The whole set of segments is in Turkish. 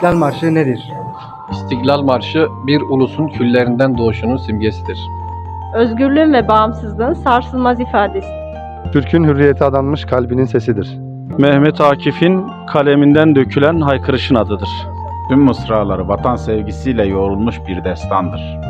İstiklal Marşı nedir? İstiklal Marşı bir ulusun küllerinden doğuşunun simgesidir. Özgürlüğün ve bağımsızlığın sarsılmaz ifadesi. Türk'ün hürriyete adanmış kalbinin sesidir. Mehmet Akif'in kaleminden dökülen haykırışın adıdır. Tüm mısraları vatan sevgisiyle yoğrulmuş bir destandır.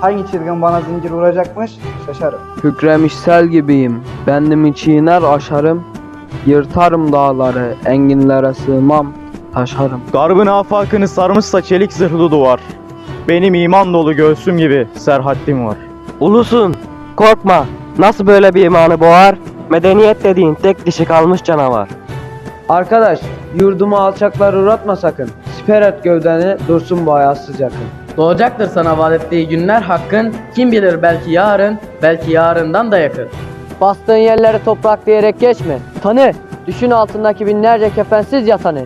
Hangi çılgın bana zincir vuracakmış şaşarım. Kükremiş sel gibiyim, bendimi çiğner aşarım. Yırtarım dağları, enginlere sığmam, taşarım. Garbın afakını sarmışsa çelik zırhlı duvar. Benim iman dolu göğsüm gibi serhattim var. Ulusun, korkma, nasıl böyle bir imanı boğar? Medeniyet dediğin tek dişi kalmış canavar. Arkadaş, yurdumu alçaklar uğratma sakın. Siper et gövdeni, dursun bu ayarsız yakın. Doğacaktır sana vaat ettiği günler hakkın. Kim bilir belki yarın, belki yarından da yakın. Bastığın yerleri toprak diyerek geçme. Tanı, düşün altındaki binlerce kefensiz yatanı.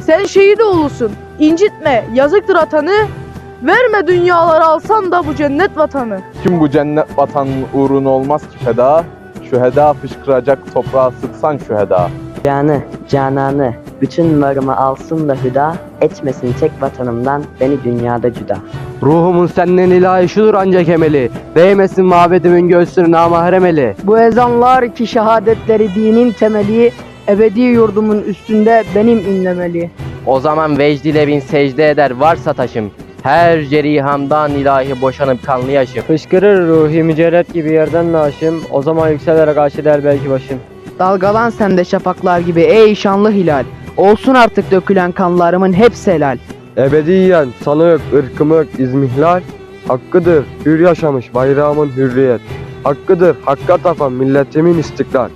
Sen şehit oğlusun. incitme, yazıktır atanı. Verme dünyaları alsan da bu cennet vatanı. Kim bu cennet vatan uğruna olmaz ki feda? Şüheda fışkıracak toprağa sıksan şüheda. Canı, cananı, bütün varımı alsın da hüda, etmesin tek vatanımdan beni dünyada cüda. Ruhumun senden ilahi şudur ancak emeli. Değmesin mabedimin göğsüne namahrem eli. Bu ezanlar ki şehadetleri dinin temeli, ebedi yurdumun üstünde benim inlemeli. O zaman vecdiyle bin secde eder varsa taşım. Her cerihamdan ilahi boşanıp kanlı yaşım. Fışkırır ruhi mücerret gibi yerden naşım. O zaman yükselerek aş eder belki başım. Dalgalan sende şafaklar gibi ey şanlı hilal. Olsun artık dökülen kanlarımın hepsi helal. Ebediyen sana yok, ırkımı yok, izmihlal. Hakkıdır hür yaşamış bayrağımın hürriyet. Hakkıdır hakka tapan milletimin istiklal.